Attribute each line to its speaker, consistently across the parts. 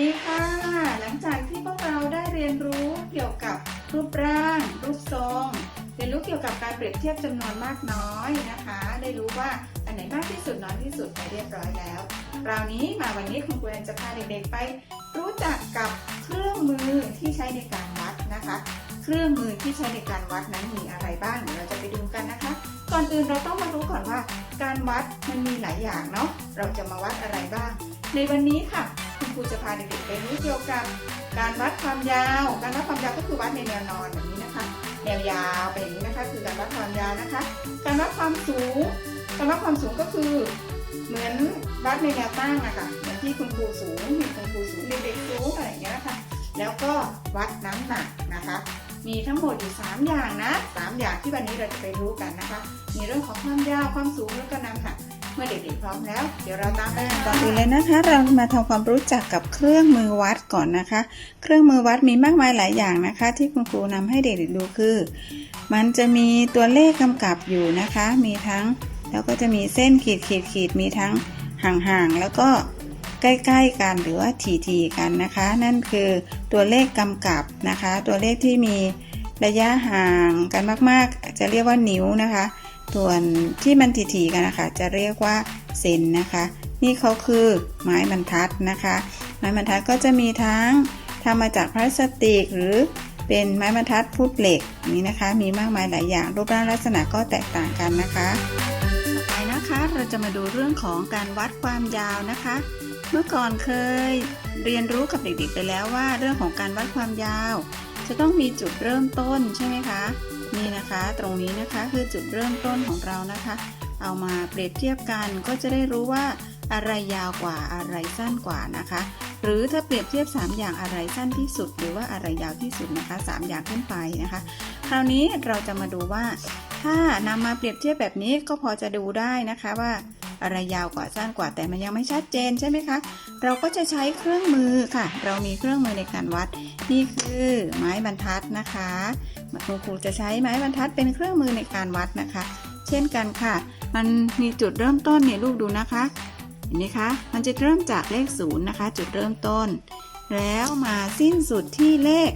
Speaker 1: ดีค่ะ หลังจากที่พวกเราได้เรียนรู้เกี่ยวกับรูปร่าง รูปทรง เรียนรู้เกี่ยวกับการเปรียบเทียบจำนวนมากน้อยนะคะ ได้รู้ว่าอันไหนมากที่สุดน้อยที่สุดไปเรียบร้อยแล้วคราวนี้มาวันนี้คุณครูแอนจะพาเด็กๆไป รู้จักกับเครื่องมือที่ใช้ในการวัดนะคะ เครื่องมือที่ใช้ในการวัดนั้นมีอะไรบ้างเดี๋ยวเราจะไปดูกันนะคะ ก่อนอื่นเราต้องมารู้ก่อนว่า การวัดมันมีหลายอย่างเนาะเราจะมาวัดอะไรบ้าง ในวันนี้ค่ะ รูจะพาเด็กๆไปรู้เกี่ยวกับการวัดความยาว การวัดความยาวก็คือวัดในแนวนอนแบบนี้นะคะ แนวยาวไปอย่างนี้นะคะ คือการวัดความยาวนะคะ การวัดความสูง การวัดความสูงก็คือเหมือนวัดในแนวตั้งอะค่ะเหมือนที่คุณครูสูงเห็นคุณครูสูงเด็กๆสูงอะไรอย่างเงี้ยนะคะ แล้วก็วัดน้ำหนักนะคะ มีทั้งหมดอยู่ 3 อย่างนะ 3 อย่างที่วันนี้เราจะไปรู้กันนะคะ มีเรื่องของความยาว ความสูงแล้วก็น้ำหนัก เมื่อเด็กๆพร้อมแล้ว เดี๋ยวเราตามไปกัน
Speaker 2: ก่อนอื่นเลยนะคะ เรามาทำความรู้จักกับเครื่องมือวัดก่อนนะคะ เครื่องมือวัดมีมากมายหลายอย่างนะคะ ที่คุณครูนำให้เด็กๆดูคือ มันจะมีตัวเลขกำกับอยู่นะคะ มีทั้งแล้วก็จะมีเส้นขีดขีดขีดมีทั้งห่างๆแล้วก็ใกล้ๆกันหรือว่าทีๆกันนะคะ นั่นคือตัวเลขกำกับนะคะ ตัวเลขที่มีระยะห่างกันมากๆ จะเรียกว่านิ้วนะคะ ส่วนที่มันถี่ๆกันนะคะ จะเรียกว่าเซนนะคะ นี่เขาคือไม้บรรทัดนะคะ ไม้บรรทัดก็จะมีทั้งทำมาจากพลาสติก หรือเป็นไม้บรรทัดพุดเหล็กนี้นะคะ มีมากมายหลายอย่างรูปร่างลักษณะก็แตกต่างกันนะคะต่อไปนะคะเราจะมาดูเรื่องของการวัดความยาวนะคะ เมื่อก่อนเคยเรียนรู้กับเด็กๆไปแล้วว่า เรื่องของการวัดความยาว จะต้องมีจุดเริ่มต้นใช่ไหมคะ นี่นะคะตรงนี้นะคะคือจุดเริ่มต้นของเรานะคะ เอามาเปรียบเทียบกันก็จะได้รู้ว่าอะไรยาวกว่าอะไรสั้นกว่านะคะ หรือถ้าเปรียบเทียบ 3 อย่างอะไรสั้นที่สุด หรือว่าอะไรยาวที่สุดนะคะ 3 อย่างขึ้นไปนะคะ คราวนี้เราจะมาดูว่า ถ้านำมาเปรียบเทียบแบบนี้ก็พอจะดูได้นะคะว่า อะไรยาวกว่าสั้นกว่าแต่มันยังไม่ชัดเจนใช่ไหมคะ เราก็จะใช้เครื่องมือค่ะ เรามีเครื่องมือในการวัด นี่คือไม้บรรทัดนะคะคุณครูจะใช้ไม้บรรทัดเป็นเครื่องมือในการวัดนะคะ เช่นกันค่ะ มันมีจุดเริ่มต้นเนี่ยลูกดูนะคะเห็นไหมคะ มันจะเริ่มจากเลขศูนย์นะคะ จุดเริ่มต้น แล้วมาสิ้นสุดที่เลข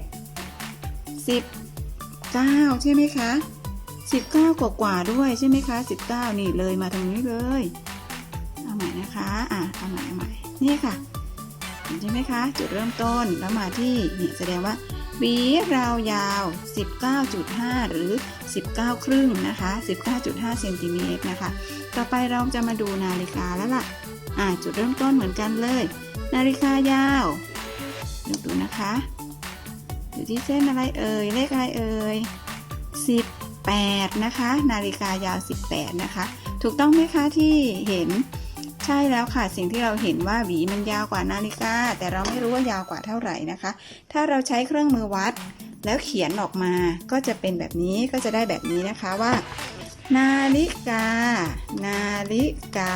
Speaker 2: 19 ใช่ไหมคะ19กว่ากว่าด้วยใช่ไหมคะ 19 นี่เลยมาตรงนี้เลย เอาใหม่นะคะอะเอาใหม่เอาใหม่นี่ค่ะเห็นใช่ไหมคะจุดเริ่มต้นแล้วมาที่นี่แสดงว่าหวีราวยาว 19.5 หรือ 19 ครึ่งนะคะ 19.5 เซนติเมตรนะคะ ต่อไปเราจะมาดูนาฬิกาแล้วล่ะ อ่า จุดเริ่มต้นเหมือนกันเลย นาฬิกายาวดูดูนะคะ อยู่ที่เส้นอะไรเอ่ย เลขอะไรเอ่ย 18 นะคะ นาฬิกายาว 18 นะคะ ถูกต้องไหมคะที่เห็น ใช่แล้วค่ะสิ่งที่เราเห็นว่าหวีมันยาวกว่านาฬิกา แต่เราไม่รู้ว่ายาวกว่าเท่าไหร่นะคะ ถ้าเราใช้เครื่องมือวัด แล้วเขียนออกมาก็จะเป็นแบบนี้ก็จะได้แบบนี้นะคะว่า นาฬิกา นาฬิกา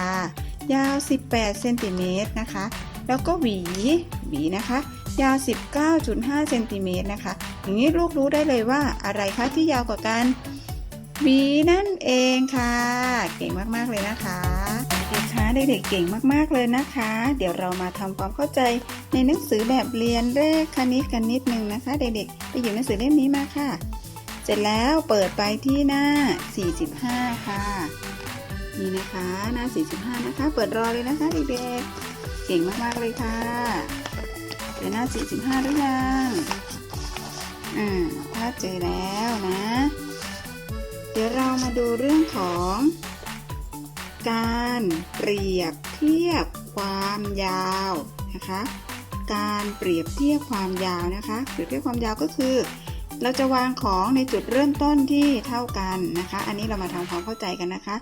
Speaker 2: ยาว 18เซนติเมตรนะคะแล้วก็หวีหวีนะคะ ยาว 19.5เซนติเมตรนะคะ อย่างนี้ลูกรู้ได้เลยว่าอะไรคะที่ยาวกว่ากันหวีนั่นเองค่ะ เก่งมาก ๆ เลยนะคะ เด็กๆคะเด็กๆเก่งมากๆเลยนะคะ เดี๋ยวเรามาทำความเข้าใจในหนังสือแบบเรียนเลขคณิตกันนิดนึงนะคะ เด็กๆไปหยิบหนังสือเล่มนี้มาค่ะ เสร็จแล้วเปิดไปที่หน้า 45 ค่ะ นี่นะคะหน้า 45 นะคะ เปิดรอเลยนะคะเด็กๆเก่งมากๆเลยค่ะเจอหน้า 45 หรือยังอ่าถ้าเจอแล้วนะ เดี๋ยวเรามาดูเรื่องของ การเปรียบเทียบความยาวนะคะ การเปรียบเทียบความยาวนะคะ เปรียบเทียบความยาวก็คือ เราจะวางของในจุดเริ่มต้นที่เท่ากันนะคะ อันนี้เรามาทำความเข้าใจกันนะคะ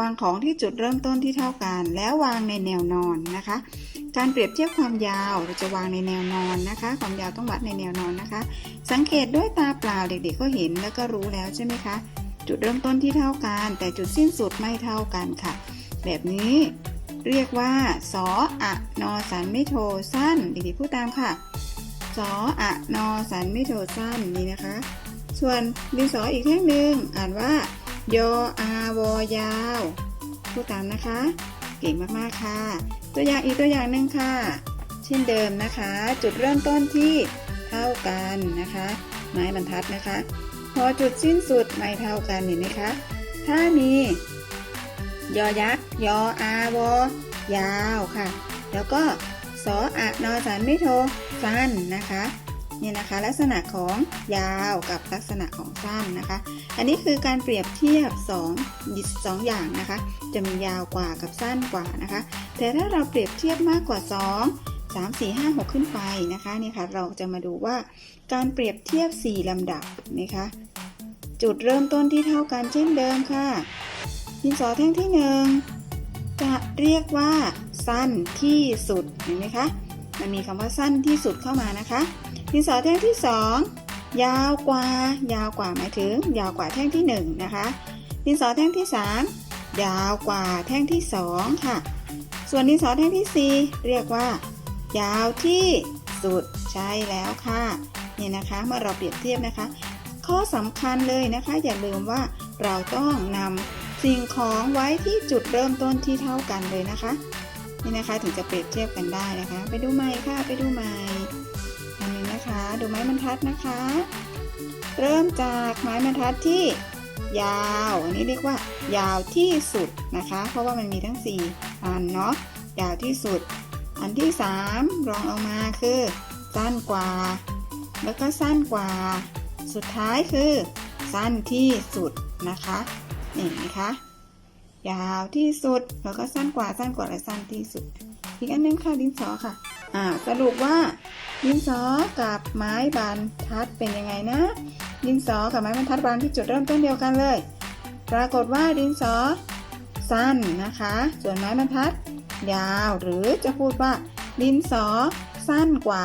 Speaker 2: วางของที่จุดเริ่มต้นที่เท่ากัน แล้ววางในแนวนอนนะคะ การเปรียบเทียบความยาวเราจะวางในแนวนอนนะคะ ความยาวต้องวัดในแนวนอนนะคะ สังเกตด้วยตาเปล่าเด็กๆก็เห็นแล้วก็รู้แล้วใช่ไหมคะ จุดเริ่มต้นที่เท่ากัน แต่จุดสิ้นสุดไม่เท่ากันค่ะ แบบนี้เรียกว่าสออะนอสันไม่โทสั้นด็กๆพูดตามค่ะสออะนอสันไม่โทสั้นนี่นะคะ ส่วนดินสออีกแท่งหนึ่งอ่านว่ายออาวอยาว พูดตามนะคะ เก่งมากๆค่ะ ตัวอย่างอีกตัวอย่างหนึ่งค่ะ เช่นเดิมนะคะ จุดเริ่มต้นที่เท่ากันนะคะ ไม้บรรทัดนะคะ พอจุดสิ้นสุดไม่เท่ากันเห็นไหมคะ ถ้ามี ยอยักษ์ยออาวอยาวค่ะ แล้วก็สออะนอสันไม่โทสั้นนะคะเนี่ยนะคะลักษณะของยาวกับลักษณะของสั้นนะคะ อันนี้คือการเปรียบเทียบ2 2อย่างนะคะ จะมียาวกว่ากับสั้นกว่านะคะ แต่ถ้าเราเปรียบเทียบมากกว่า 2 3 4 5 6 ขึ้นไปนะคะนี่ค่ะเราจะมาดูว่าการเปรียบเทียบ 4 ลำดับนะคะจุดเริ่มต้นที่เท่ากันเช่นเดิมค่ะดินสอแท่งที่หนึ่งจะเรียกว่า สั้นที่สุดเห็นไหมคะมันมีคำว่าสั้นที่สุดเข้ามานะคะดินสอแท่งที่สองยาวกว่า ยาวกว่าหมายถึง ยาวกว่าแท่งที่หนึ่งนะคะดินสอแท่งที่สามยาวกว่าแท่งที่สองค่ะ ส่วนดินสอแท่งที่สี่เรียกว่า ยาวที่สุดใช่แล้วค่ะเนี่ยนะคะเมื่อเราเปรียบเทียบนะคะ ข้อสำคัญเลยนะคะ อย่าลืมว่าเราต้องนำสิ่งของไว้ที่จุดเริ่มต้นที่เท่ากันเลยนะคะนี่นะคะถึงจะเปรียบเทียบกันได้นะคะ ไปดูใหม่ค่ะไปดูใหม่อันนึงนะคะ ดูไม้บรรทัดนะคะ เริ่มจากไม้บรรทัดที่ยาวอันนี้เรียกว่า ยาวที่สุดนะคะ เพราะว่ามันมีทั้ง 4 อันเนาะยาวที่สุด อันที่ 3 รองลงมาคือ สั้นกว่า แล้วก็สั้นกว่า สุดท้ายคือ สั้นที่สุดนะคะนี่นะคะยาวที่สุดแล้วก็สั้นกว่าสั้นกว่าและสั้นที่สุด อีกอันนึงค่ะดินสอค่ะอ่าสรุปว่าดินสอกับไม้บรรทัดเป็นยังไงนะ ดินสอกับไม้บรรทัดวางที่จุดเริ่มต้นเดียวกันเลย ปรากฏว่าดินสอ สั้นนะคะ ส่วนไม้บรรทัด ยาวหรือจะพูดว่าดินสอสั้นกว่า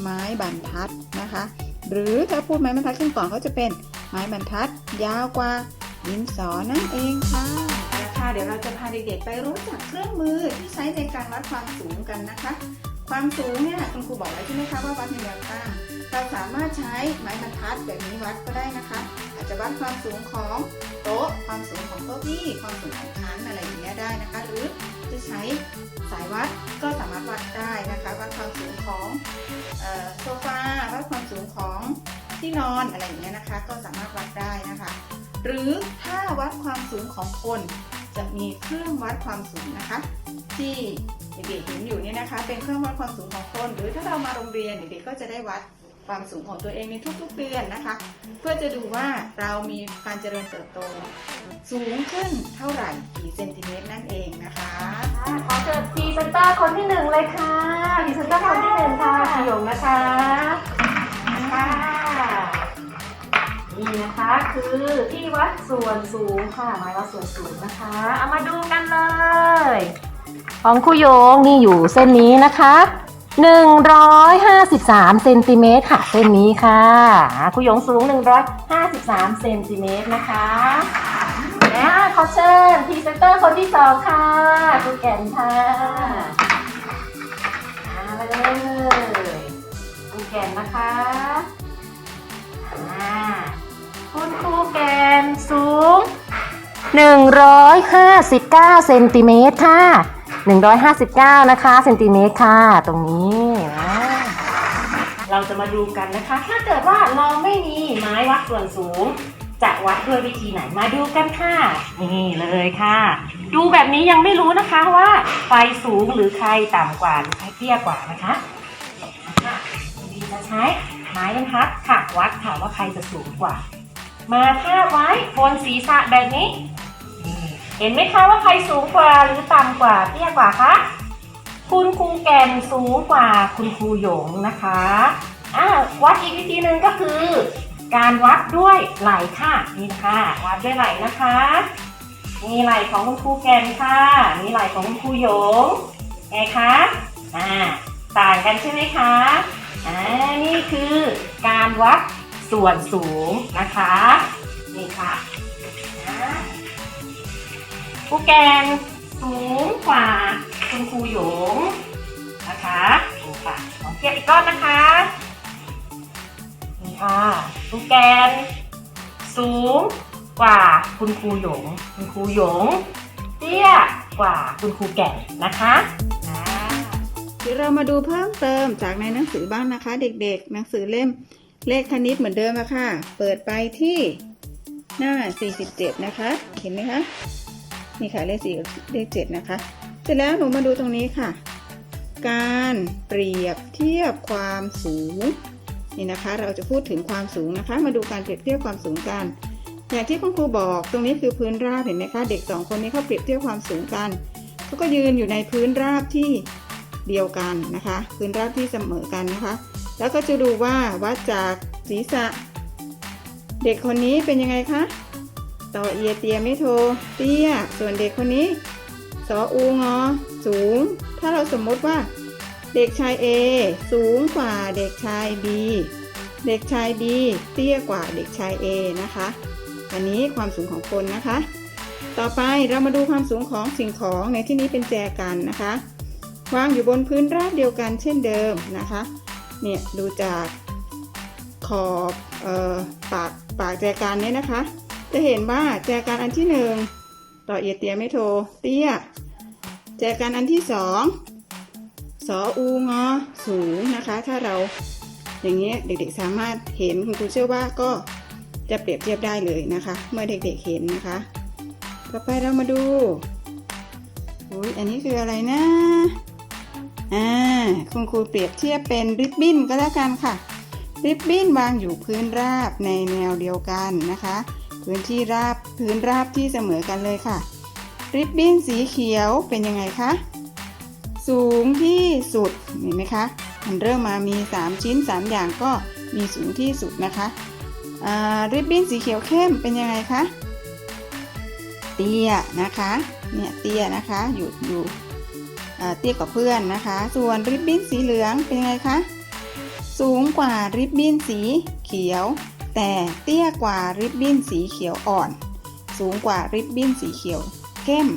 Speaker 2: ไม้บรรทัดนะคะ หรือถ้าพูดไม้บรรทัดขึ้นก่อนก็จะเป็นไม้บรรทัด ยาวกว่าดินสอนั่นเองค่ะเอาละค่ะเดี๋ยวเราจะพาเด็กๆไปรู้จักเครื่องมือที่ใช้ในการวัดความสูงกันนะคะ ความสูงเนี่ยคุณครูบอกไว้ใช่ไหมคะว่าวัดในแนวตั้งเราสามารถใช้ไม้บรรทัดแบบนี้วัดก็ได้นะคะ อาจจะวัดความสูงของ โต๊ะ ความสูงของโต๊ะอี้ความสูงของชั้นอะไรอย่างเงี้ยได้นะคะ หรือจะใช้สายวัดก็สามารถวัดได้นะคะวัดความสูงของโซฟาวัดความสูงของที่นอนอะไรอย่างเงี้ยนะคะ ก็สามารถวัดได้นะคะ หรือถ้าวัดความสูงของคนจะมีเครื่องวัดความสูงนะคะ ที่เด็กๆเห็นอยู่เนี่ยนะคะ เป็นเครื่องวัดความสูงของคน หรือถ้าเรามาโรงเรียนเด็กๆก็จะได้วัด ความสูงของตัวเองในทุกๆเดือนนะคะ เพื่อจะดูว่าเรามีการเจริญเติบโต สูงขึ้นเท่าไหร่กี่เซนติเมตรนั่นเองนะคะ
Speaker 3: ขอเชิญพรีเซนเตอร์คนที่หนึ่งเลยค่ะพรีเซนเตอร์คนที่หนึ่งค่ะพี่หยงนะคะค่ะนี่นะคะคือที่วัดส่วนสูงค่ะหมาวัดส่วนสูงนะคะเอามาดูกันเลย ของคุโยงนี่อยู่เส้นนี้นะคะ 153เซนติเมตรค่ะเส้นนี้ค่ะคุยงสูง 153เซนติเมตรนะคะแล้วขอเชิญพรีเซนเตอร์คนที่สองค่ะคุณแก่นค่ะมาเลยคุณแก่นนะคะคุณครูแก่นสูง 159เซนติเมตรค่ะ 159 นะคะเซนติเมตรค่ะ ตรงนี้นะเราจะมาดูกันนะคะ ถ้าเกิดว่าเราไม่มีไม้วัดส่วนสูง จะวัดด้วยวิธีไหนมาดูกันค่ะ นี่เลยค่ะ ดูแบบนี้ยังไม่รู้นะคะว่าไฟสูงหรือใครต่ำกว่าหรือใครเตี้ยกว่านะคะค่ะดีจะใช้ไม้บรรทัดค่ะวัดค่ะว่าใครจะสูงกว่า มาทาบไว้บนศีรษะแบบนี้ เห็นไหมคะว่าใครสูงกว่าหรือต่ำกว่าเตี้ยกว่าคะคุณครูแก่นสูงกว่าคุณครูหยงนะคะอ่าวัดอีกวิธีหนึ่งก็คือ การวัดด้วยไหล่ค่ะนี่นะคะวัดด้วยไหล่นะคะนี่ไหล่ของคุณครูแก่นค่ะนี่ไหล่ของคุณครูหยงไงคะอ่าต่างกันใช่ไหมคะอ่านี่คือการวัดส่วนสูงนะคะ นี่ค่ะ ครูแกนสูงกว่าคุณครูหยงนะคะนี่ค่ะลองเทียบอีกรอบนะคะนี่ค่ะครูแกนสูงกว่าคุณครูหยง คุณครูหยงเตี้ยกว่าคุณครูแก่นนะคะเดี๋
Speaker 2: ยวเรามาดูเพิ่มเติมจากในหนังสือบ้างนะคะ เด็กๆ หนังสือเล่มเลขคณิตเหมือนเดิมอะค่ะ เปิดไปที่หน้า 47 นะคะ เห็นไหมคะ นี่ค่ะเลขสี่เลขเจ็ดนะคะ เสร็จแล้วหนูมาดูตรงนี้ค่ะ การเปรียบเทียบความสูงนี่นะคะ เราจะพูดถึงความสูงนะคะ มาดูการเปรียบเทียบความสูงกัน อย่างที่คุณครูบอกตรงนี้คือพื้นราบเห็นไหมคะเด็กสองคนนี้เขาเปรียบเทียบความสูงกันเขาก็ยืนอยู่ในพื้นราบที่เดียวกันนะคะ พื้นราบที่เสมอกันนะคะ แล้วก็จะดูว่าวัดจากศีรษะ เด็กคนนี้เป็นยังไงคะ อเอียเตียไม่โทเตี้ย ส่วนเด็กคนนี้สออูงอสูง ถ้าเราสมมติว่า เด็กชาย A สูงกว่าเด็กชาย B เด็กชาย B เตี้ยกว่าเด็กชาย A นะคะ อันนี้ความสูงของคนนะคะ ต่อไปเรามาดูความสูงของสิ่งของในที่นี้เป็นแจกันนะคะวางอยู่บนพื้นราบเดียวกันเช่นเดิมนะคะ เนี่ยดูจากขอบออปากปากแจกันเนี่ยนะคะ จะเห็นว่าแจกันอันที่หนึ่งต่อเอียเตียไม่โท เตี้ย แจกันอันที่สองสออูงอสูงนะคะ ถ้าเราอย่างนี้ยเด็กๆสามารถเห็นคุณครูเชื่อว่าก็จะเปรียบเทียบได้เลยนะคะ เมื่อเด็กๆเห็นนะคะ ต่อไปเรามาดูอุ้ยอันนี้คืออะไรนะอ่าคุณครูเปรียบเทียบเป็นริบบิ้นก็แล้วกันค่ะริบบิ้นวางอยู่พื้นราบในแนวเดียวกันนะคะ พื้นที่ราบพื้นราบที่เสมอกันเลยค่ะ ริบบิ้นสีเขียวเป็นยังไงคะสูงที่สุดเห็นไหมคะมันเริ่มมามี 3 ชิ้น 3 อย่างก็มีสูงที่สุดนะคะริบบิ้นสีเขียวเข้มเป็นยังไงคะเตี้ยนะคะเนี่ยเตี้ยนะคะอยู่อยู่เตี้ยกว่าเพื่อนนะคะ ส่วนริบบิ้นสีเหลืองเป็นยังไงคะสูงกว่าริบบิ้นสีเขียว แต่เตี้ยกว่าริบบิ้นสีเขียวอ่อน สูงกว่าริบบิ้นสีเขียวเข้ม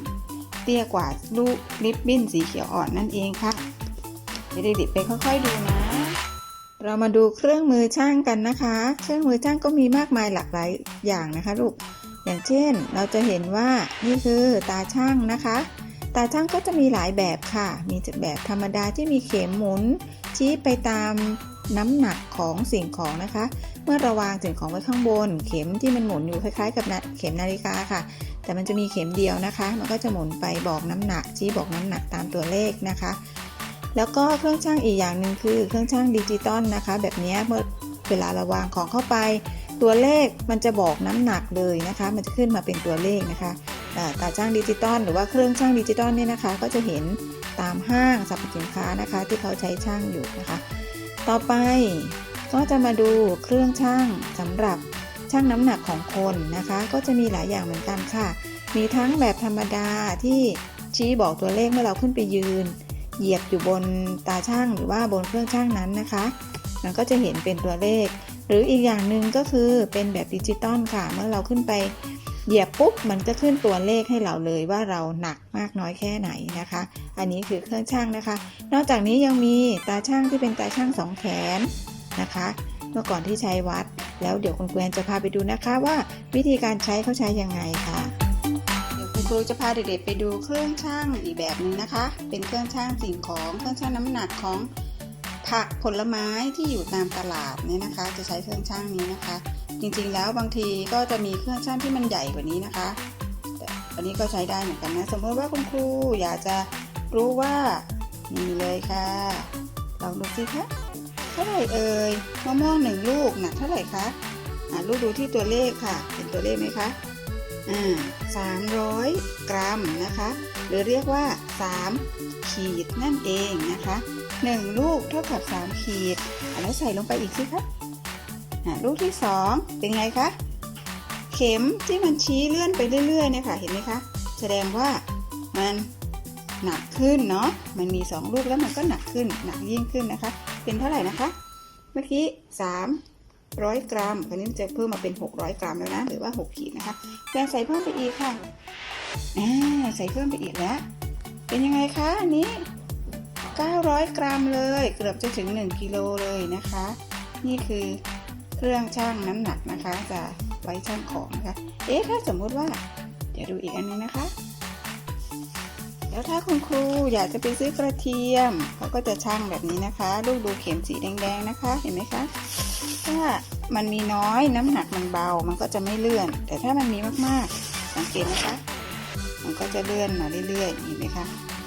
Speaker 2: เตี้ยกว่าลูกริบบิ้นสีเขียวอ่อนนั่นเองค่ะเดี๋ยวเด็กๆไปค่อยๆดูนะ เรามาดูเครื่องมือช่างกันนะคะ เครื่องมือช่างก็มีมากมายหลากหลายอย่างนะคะลูก อย่างเช่นเราจะเห็นว่านี่คือตาช่างนะคะ ตาช่างก็จะมีหลายแบบค่ะ มีแบบธรรมดาที่มีเข็มหมุน ชี้ไปตามน้ำหนักของสิ่งของนะคะเมื่อเราวางสิ่งของไว้ข้างบน เข็มที่มันหมุนอยู่คล้ายๆ กับเข็มนาฬิกาค่ะ แต่มันจะมีเข็มเดียวนะคะ มันก็จะหมุนไปบอกน้ำหนักชี้บอกน้ำหนักตามตัวเลขนะคะ แล้วก็เครื่องช่างอีกอย่างหนึ่งคือเครื่องช่างดิจิตอลนะคะ แบบนี้เมื่อเวลาเราวางของเข้าไป ตัวเลขมันจะบอกน้ำหนักเลยนะคะ มันจะขึ้นมาเป็นตัวเลขนะคะอ่าตาช่างดิจิตอลหรือว่าเครื่องช่างดิจิตอลเนี่ยนะคะ ก็จะเห็นตามห้างสรรพสินค้านะคะ ที่เขาใช้ช่างอยู่นะคะ ต่อไป ก็จะมาดูเครื่องช่างสำหรับช่างน้ำหนักของคนนะคะ ก็จะมีหลายอย่างเหมือนกันค่ะ มีทั้งแบบธรรมดาที่ชี้บอกตัวเลขเมื่อเราขึ้นไปยืน เหยียบอยู่บนตาช่างหรือว่าบนเครื่องช่างนั้นนะคะ มันก็จะเห็นเป็นตัวเลข หรืออีกอย่างหนึ่งก็คือเป็นแบบดิจิตอลค่ะ เมื่อเราขึ้นไปเหยียบปุ๊บมันก็ขึ้นตัวเลขให้เราเลยว่าเราหนักมากน้อยแค่ไหนนะคะ อันนี้คือเครื่องช่างนะคะ นอกจากนี้ยังมีตาช่างที่เป็นตาช่างสองแขน นะคะ เมื่อก่อนที่ใช้วัด แล้วเดี๋ยวคุณครูแอนจะพาไปดูนะคะว่าวิธีการใช้เขาใช้ยังไงค่ะ เดี๋ยวคุณครูจะพาเด็กๆไปดูเครื่องช่างอีกแบบหนึ่งนะคะ เป็นเครื่องช่างสิ่งของเครื่องช่างน้ำหนักของผักผลไม้ที่อยู่ตามตลาดเนี่ยนะคะ จะใช้เครื่องช่างนี้นะคะ จริงๆแล้วบางทีก็จะมีเครื่องช่างที่มันใหญ่กว่านี้นะคะแต่อันนี้ก็ใช้ได้เหมือนกันนะ สมมติว่าคุณครูอยากจะรู้ว่านี่เลยค่ะลองดูสิคะ ท่าไหร่เอ่ยมะม่วงหนึ่งลูกหนักเท่าไหร่คะอ่าลูกดูที่ตัวเลขค่ะ เห็นตัวเลขไหมคะอ่า300กรัมนะคะ หรือเรียกว่า 3 ขีดนั่นเองนะคะ1ลูกเท่ากับ 3 ขีดอะแล้วใส่ลงไปอีกสิคะลูกที่ 2 เป็นไงคะ เข็มที่มันชี้เลื่อนไปเรื่อยๆเนี่ยค่ะ เห็นไหมคะ แสดงว่ามันหนักขึ้นเนาะ มันมี 2 ลูกแล้วมันก็หนักขึ้น หนักยิ่งขึ้นนะคะ เป็นเท่าไหร่นะคะ เมื่อกี้3ร้อยกรัมคราวนี้มันจะเพิ่มมาเป็น 600 กรัมแล้วนะ หรือว่า 6 ขีดนะคะแกงใส่เพิ่มไปอีกค่ะอ่าใส่เพิ่มไปอีกแล้ว เป็นยังไงคะอันนี้ 900 กรัมเลย เกือบจะถึง 1 กิโลเลยนะคะ นี่คือเครื่องชั่งน้ำหนักนะคะ จะไว้ชั่งของนะคะ เอ๊ะ ถ้าสมมุติว่า เดี๋ยวดูอีกอันนึงนะคะ แล้วถ้าคุณครูอยากจะไปซื้อกระเทียมเขาก็จะชั่งแบบนี้นะคะ ลูกดูเข็มสีแดงๆนะคะ เห็นไหมคะ ถ้ามันมีน้อยน้ำหนักมันเบา มันก็จะไม่เลื่อน แต่ถ้ามันมีมากๆ สังเกตนะคะ มันก็จะเลื่อนมาเรื่อยๆ เห็นไหมคะ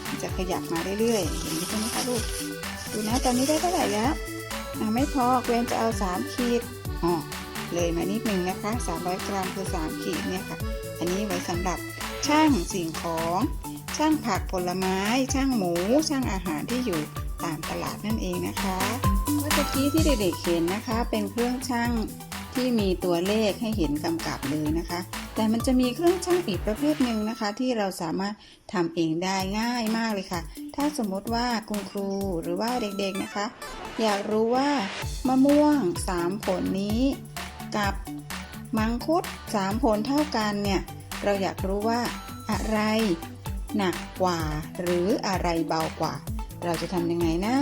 Speaker 2: มันจะขยับมาเรื่อยๆ เห็นไหมคะลูก ดูนะตอนนี้ได้เท่าไหร่แล้วไม่พอเกวนจะเอา 3 ขีดอ๋อเลยมานิดนึงนะคะ 300 กรัมคือ 3 ขีดเนี่ยค่ะ อันนี้ไว้สำหรับช่างสิ่งของ ช่างผักผลไม้ ช่างหมู ช่างอาหารที่อยู่ตามตลาดนั่นเองนะคะเมื่อกี้ที่เด็กๆเห็นนะคะ เป็นเครื่องช่างที่มีตัวเลขให้เห็นกำกับเลยนะคะ แต่มันจะมีเครื่องช่างอีกประเภทหนึ่งนะคะ ที่เราสามารถทำเองได้ง่ายมากเลยค่ะ ถ้าสมมติว่าคุณครูหรือว่าเด็กๆนะคะ อยากรู้ว่ามะม่วง 3 ผลนี้ กับมังคุด 3 ผลเท่ากันเนี่ย เราอยากรู้ว่าอะไร หนักกว่า หรืออะไรเบากว่า เราจะทำยังไงนะ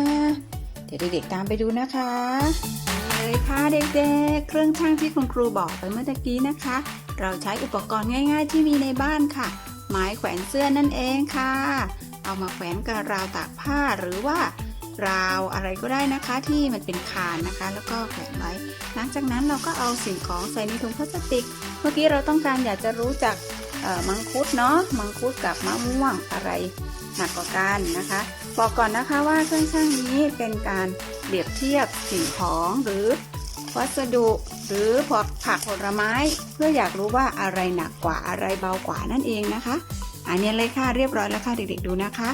Speaker 2: เดี๋ยวเด็กๆตามไปดูนะคะเลยค่ะเด็กๆ เครื่องช่างที่คุณครูบอกไปเมื่อตะกี้นะคะ เราใช้อุปกรณ์ง่าย ๆ ที่มีในบ้านค่ะ ไม้แขวนเสื้อนั่นเองค่ะ เอามาแขวนกับราวตากผ้าหรือว่าราวอะไรก็ได้นะคะที่มันเป็นคานนะคะ แล้วก็แขวนไว้ หลังจากนั้นเราก็เอาสิ่งของใส่ในถุงพลาสติก เมื่อกี้เราต้องการอยากจะรู้จัก มังคุดเนาะมังคุดกับมะม่วงอะไรหนักกว่ากันนะคะ บอกก่อนนะคะว่าเครื่องช่างนี้เป็นการเปรียบเทียบสิ่งของหรือวัสดุหรือพวกผักผลไม้ เพื่ออยากรู้ว่าอะไรหนักกว่าอะไรเบากว่านั่นเองนะคะอันนี้เลยค่ะเรียบร้อยแล้วค่ะเด็กๆดูนะคะ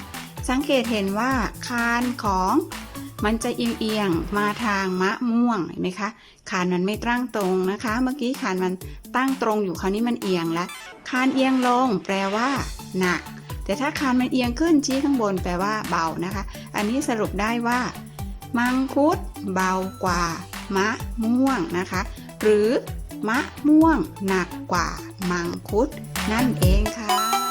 Speaker 2: สังเกตเห็นว่าคานของมันจะเอียงๆมาทางมะม่วงเห็นไหมคะคานมันไม่ตั้งตรงนะคะ เมื่อกี้คานมันตั้งตรงอยู่คราวนี้มันเอียงแล้ว คานเอียงลง แปลว่าหนัก แต่ถ้าคานมันเอียงขึ้นชี้ข้างบน แปลว่าเบานะคะ อันนี้สรุปได้ว่า มังคุด เบากว่า มะม่วงนะคะ หรือมะม่วง หนักกว่า มังคุด นั่นเองค่ะ